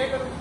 கேட்கறது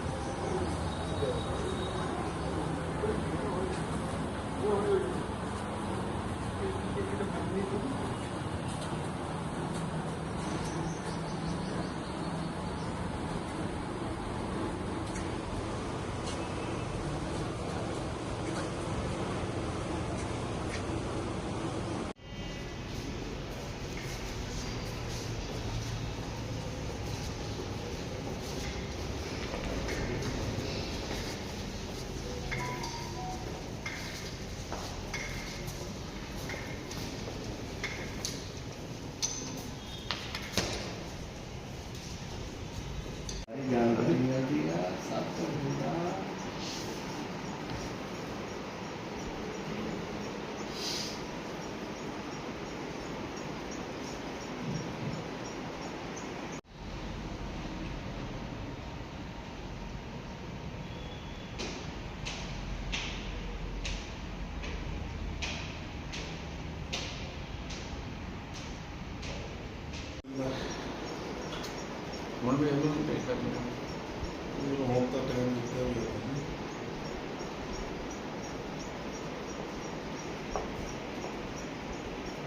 ਹੁਣ ਵੀ ਇਹਨੂੰ ਪੇਸ਼ ਕਰਨਾ ਹੋਮ ਤਾਂ ਟਾਈਮ ਦਿੱਤਾ ਹੋਇਆ ਹੈ।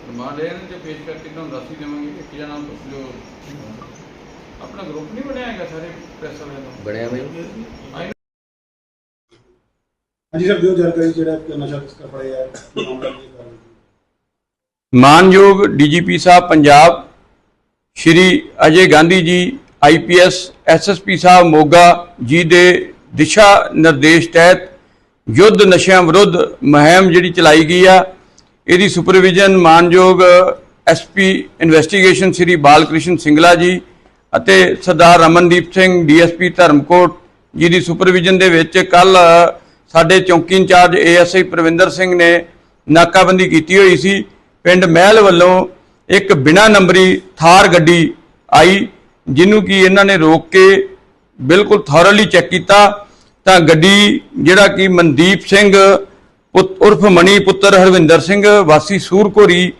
ਰਿਮਾਂਡ ਇਹਨਾਂ ਤੇ ਪੇਸ਼ ਕਰਕੇ ਤੁਹਾਨੂੰ ਦੱਸ ਹੀ ਦੇਵਾਂਗੇ ਇੱਕ ਜਣਾ ਜੋ ਆਪਣਾ ਗਰੁੱਪ ਨਹੀਂ ਬਣਿਆ ਹੈਗਾ ਸਾਰੇ ਪ੍ਰੈਸ ਵਾਲਿਆਂ ਦਾ? ਬਣਿਆ ਬਈ। ਆਈ ਹਾਂਜੀ ਸਰ ਦਿਓ ਜਾਣਕਾਰੀ ਜਿਹੜਾ ਕਿ ਨਸ਼ਾ ਤਸਕਰ ਫੜਿਆ ਹੈ ਮਾਮਲਾ ਕੀ ਹੈ ਮਾਨਯੋਗ ਡੀਜੀਪੀ ਸਾਹਿਬ ਪੰਜਾਬ ਸ਼੍ਰੀ ਅਜੇ ਗਾਂਧੀ ਜੀ ਆਈਪੀਐਸ ਐਸਐਸਪੀ ਸਾਹਿਬ ਮੋਗਾ ਜੀ ਦੇ ਦਿਸ਼ਾ ਨਿਰਦੇਸ਼ ਤਹਿਤ ਯੁੱਧ ਨਸ਼ਿਆਂ ਵਿਰੁੱਧ ਮੁਹਿੰਮ ਜਿਹੜੀ ਚਲਾਈ ਗਈ ਆ, ਇਹਦੀ ਸੁਪਰਵਿਜ਼ਨ ਮਾਨਯੋਗ ਐਸਪੀ ਇਨਵੈਸਟੀਗੇਸ਼ਨ ਸ਼੍ਰੀ ਬਾਲਕ੍ਰਿਸ਼ਨ ਸਿੰਗਲਾ ਜੀ ਅਤੇ ਸਰਦਾਰ ਰਮਨਦੀਪ ਸਿੰਘ ਡੀਐਸਪੀ ਧਰਮਕੋਟ ਜੀ ਦੀ ਸੁਪਰਵਿਜ਼ਨ ਦੇ ਵਿੱਚ ਕੱਲ ਸਾਡੇ ਚੌਂਕੀ ਇੰਚਾਰਜ ਏਐਸਆਈ ਪ੍ਰਵਿੰਦਰ ਸਿੰਘ ਨੇ ਨਾਕਾਬੰਦੀ ਕੀਤੀ ਹੋਈ ਸੀ। ਪਿੰਡ ਮਹਿਲ ਵੱਲੋਂ ਇੱਕ ਬਿਨਾ ਨੰਬਰੀ ਥਾਰ ਗੱਡੀ ਆਈ। ਜਿਹਨੂੰ ਕਿ ਇਹਨਾਂ ਨੇ ਰੋਕ ਕੇ ਬਿਲਕੁਲ ਥੋਰਲੀ ਚੈੱਕ ਕੀਤਾ, ਤਾਂ ਗੱਡੀ ਜਿਹੜਾ ਕਿ ਮਨਦੀਪ ਸਿੰਘ ਪੁੱਤ- ਉਰਫ ਮਣੀ ਪੁੱਤਰ ਹਰਵਿੰਦਰ ਸਿੰਘ, ਵਾਸੀ ਸੂਰਕੋਰੀ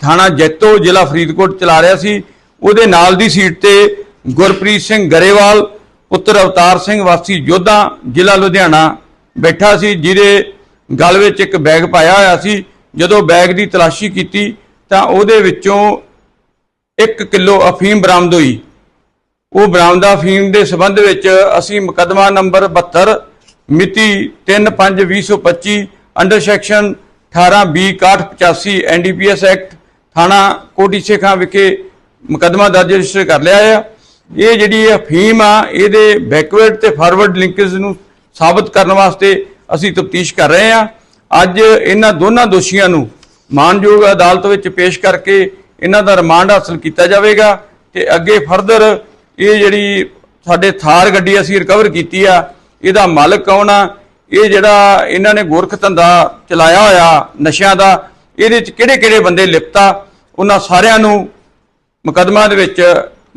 ਥਾਣਾ ਜੈਤੋ, ਜ਼ਿਲ੍ਹਾ ਫਰੀਦਕੋਟ ਚਲਾ ਰਿਹਾ ਸੀ। ਉਹਦੇ ਨਾਲ ਦੀ ਸੀਟ ਤੇ ਗੁਰਪ੍ਰੀਤ ਸਿੰਘ ਗਰੇਵਾਲ, ਪੁੱਤਰ ਅਵਤਾਰ ਸਿੰਘ, ਵਾਸੀ ਜੋਧਾ, ਜ਼ਿਲ੍ਹਾ ਲੁਧਿਆਣਾ ਬੈਠਾ ਸੀ, ਜਿਹਦੇ ਗਲ ਵਿੱਚ ਇੱਕ ਬੈਗ ਪਾਇਆ ਹੋਇਆ ਸੀ। ਜਦੋਂ ਬੈਗ ਦੀ ਤਲਾਸ਼ੀ ਕੀਤੀ, ਤਾਂ ਉਹਦੇ ਵਿੱਚੋਂ 1 ਕਿਲੋ ਅਫੀਮ ਬਰਾਮਦ ਹੋਈ। ਉਹ ਬਰਾਮਦਾ ਅਫੀਮ ਦੇ ਸਬੰਧ ਵਿੱਚ ਅਸੀਂ ਮੁਕੱਦਮਾ ਨੰਬਰ 72 ਮਿਤੀ 3/5/2025 under section 18 B 6185 NDPS act, ਥਾਣਾ ਕੋਟੀ ਸੇਖਾਂ ਵਿਖੇ ਮੁਕੱਦਮਾ ਦਰਜ ਰਜਿਸਟਰ ਕਰ ਲਿਆ ਆ। ਇਹ ਜਿਹੜੀ ਅਫੀਮ ਆ, ਇਹਦੇ ਬੈਕਵਰਡ ਤੇ ਫਾਰਵਰਡ ਲਿੰਕੇਜ ਨੂੰ ਸਾਬਤ ਕਰਨ ਵਾਸਤੇ ਅਸੀਂ ਤਫਤੀਸ਼ ਕਰ ਰਹੇ ਹਾਂ ਅੱਜ ਇਹਨਾਂ ਦੋਨਾਂ ਦੋਸ਼ੀਆਂ ਨੂੰ ਮਾਨਯੋਗ ਅਦਾਲਤ ਵਿੱਚ ਪੇਸ਼ ਕਰਕੇ ਇਹਨਾਂ ਦਾ ਰਿਮਾਂਡ ਹਾਸਲ ਕੀਤਾ ਜਾਵੇਗਾ ਤੇ ਅੱਗੇ ਫਰਦਰ ਇਹ ਜਿਹੜੀ ਸਾਡੇ ਥਾਰ ਗੱਡੀ ਅਸੀਂ ਰਿਕਵਰ ਕੀਤੀ ਆ, ਇਹਦਾ ਮਾਲਕ ਕੌਣ ਆ? ਇਹ ਜਿਹੜਾ ਇਹਨਾਂ ਨੇ ਗੋਰਖ ਧੰਦਾ ਚਲਾਇਆ ਹੋਇਆ ਨਸ਼ਿਆਂ ਦਾ, ਇਹਦੇ ਚ ਕਿਹੜੇ ਕਿਹੜੇ ਬੰਦੇ ਲਿਪਤਾ? ਉਹਨਾਂ ਸਾਰਿਆਂ ਨੂੰ ਮੁਕੱਦਮਾ ਦੇ ਵਿੱਚ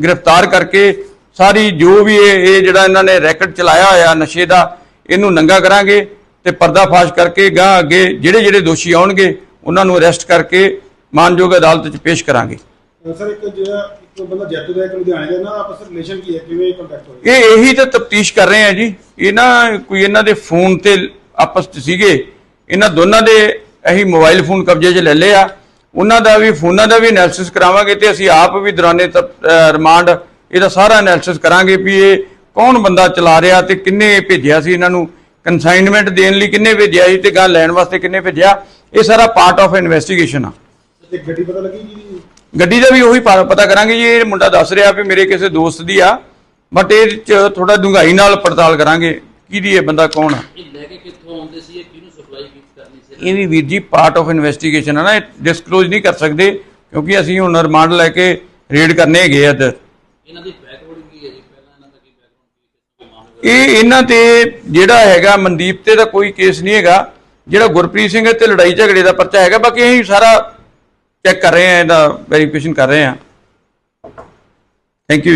ਗ੍ਰਿਫਤਾਰ ਕਰਕੇ ਸਾਰੀ ਜੋ ਵੀ ਇਹ ਇਹ ਜਿਹੜਾ ਇਹਨਾਂ ਨੇ ਰੈਕਟ ਚਲਾਇਆ ਹੋਇਆ ਨਸ਼ੇ ਦਾ, ਇਹਨੂੰ ਨੰਗਾ ਕਰਾਂਗੇ ਤੇ ਪਰਦਾਫਾਸ਼ ਕਰਕੇ ਗਾਂ ਅੱਗੇ ਜਿਹੜੇ ਜਿਹੜੇ ਦੋਸ਼ੀ ਆਉਣਗੇ, ਉਹਨਾਂ ਨੂੰ ਅਰੈਸਟ ਕਰਕੇ ਮਾਨਯੋਗ ਅਦਾਲਤ 'ਚ ਪੇਸ਼ ਕਰਾਂਗੇ। ਸਰ ਇੱਕ ਜਿਹੜਾ ਇੱਕ ਬੰਦਾ ਜੈਤੋ ਦਾ ਇੱਕ ਲੁਧਿਆਣੇ ਦਾ ਨਾ ਆਪਸ ਵਿੱਚ ਰਿਲੇਸ਼ਨ ਕੀ ਹੈ? ਕਿਵੇਂ ਕੰਟੈਕਟ ਹੋਇਆ? ਇਹ ਇਹੀ ਤਾਂ ਤਫਤੀਸ਼ ਕਰ ਰਹੇ ਆ ਜੀ। ਇਹ ਨਾ ਕੋਈ ਇਹਨਾਂ ਦੇ ਫੋਨ ਤੇ ਆਪਸ 'ਚ ਸੀਗੇ। ਇਹਨਾਂ ਦੋਨਾਂ ਦੇ ਅਸੀਂ ਮੋਬਾਈਲ ਫੋਨ ਕਬਜ਼ੇ 'ਚ ਲੈ ਲਏ ਆ। ਉਹਨਾਂ ਦਾ ਵੀ ਫੋਨਾਂ ਦਾ ਵੀ ਐਨਾਲਿਸਿਸ ਕਰਾਵਾਂਗੇ ਤੇ ਅਸੀਂ ਆਪ ਵੀ ਦੌਰਾਨੇ ਰਿਮਾਂਡ ਇਹਦਾ ਸਾਰਾ ਐਨਾਲਿਸਿਸ ਕਰਾਂਗੇ ਵੀ ਇਹ ਕੌਣ ਬੰਦਾ ਚਲਾ ਰਿਹਾ ਤੇ ਕਿੰਨੇ ਭੇਜਿਆ ਸੀ ਇਹਨਾਂ ਨੂੰ। ਕਨਸਾਈਨਮੈਂਟ ਦੇਣ ਲਈ ਕਿੰਨੇ ਭੇਜਿਆ ਸੀ ਤੇ ਗਾਂ ਲੈਣ ਵਾਸਤੇ ਕਿੰਨੇ ਭੇਜਿਆ। ਇਹ ਸਾਰਾ ਪਾਰਟ ਆਫ ਇਨਵੈਸਟੀਗੇਸ਼ਨ ਆ। ਤੇ ਗੱਡੀ ਪਤਾ ਲੱਗੀ ਜੀ ਗੱਡੀ ਦਾ ਵੀ ਉਹੀ ਪਾ- ਪਤਾ ਕਰਾਂਗੇ ਜੀ ਇਹ ਮੁੰਡਾ ਦੱਸ ਰਿਹਾ ਵੀ ਮੇਰੇ ਕਿਸੇ ਦੋਸਤ ਦੀ ਆ ਬਟ ਇਹ ਚ ਥੋੜਾ ਡੂੰਘਾਈ ਨਾਲ ਪੜਤਾਲ ਕਰਾਂਗੇ ਕਿਹਦੀ ਇਹ ਬੰਦਾ ਕੌਣ ਆ? ਇਹ ਲੈ ਕੇ ਕਿੱਥੋਂ ਆਉਂਦੇ ਸੀ ਇਹ ਕਿਹਨੂੰ ਸਪਲਾਈ ਕਰਨੀ ਸੀ? ਇਹ ਵੀ ਵੀਰ ਜੀ ਪਾਰਟ ਆਫ ਇਨਵੈਸਟੀਗੇਸ਼ਨ ਹੈ ਨਾ ਇਹ ਡਿਸਕਲੋਜ਼ ਨਹੀਂ ਕਰ ਸਕਦੇ ਕਿਉਂਕਿ ਅਸੀਂ ਹੁਣ ਰਿਮਾਂਡ ਲੈ ਕੇ ਰੇਡ ਕਰਨੇ ਹੈਗੇ ਆ ਇੱਧਰ। ਇਹਨਾਂ ਦੀ ਬੈਕਵਰਡ ਕੀ ਹੈ ਜੀ? ਪਹਿਲਾਂ ਇਹਨਾਂ ਦਾ ਕੀ ਬੈਕਗ੍ਰਾਉਂਡ ਕੀ ਹੈ ਮਾਮਲੇ ਇਹ ਇਹਨਾਂ ਤੇ ਜਿਹੜਾ ਹੈਗਾ ਮਨਦੀਪ ਤੇ ਤਾਂ ਕੋਈ ਕੇਸ ਨਹੀਂ ਹੈਗਾ ਜਿਹੜਾ ਗੁਰਪ੍ਰੀਤ ਸਿੰਘ ਤੇ ਲੜਾਈ ਝਗੜੇ ਦਾ ਪਰਚਾ ਹੈਗਾ ਬਾਕੀ ਅਸੀਂ ਸਾਰਾ ਚੈੱਕ ਕਰ ਰਹੇ ਹਾਂ ਇਹਦਾ ਵੈਰੀਫਿਕੇਸ਼ਨ ਕਰ ਰਹੇ ਹਾਂ। Thank you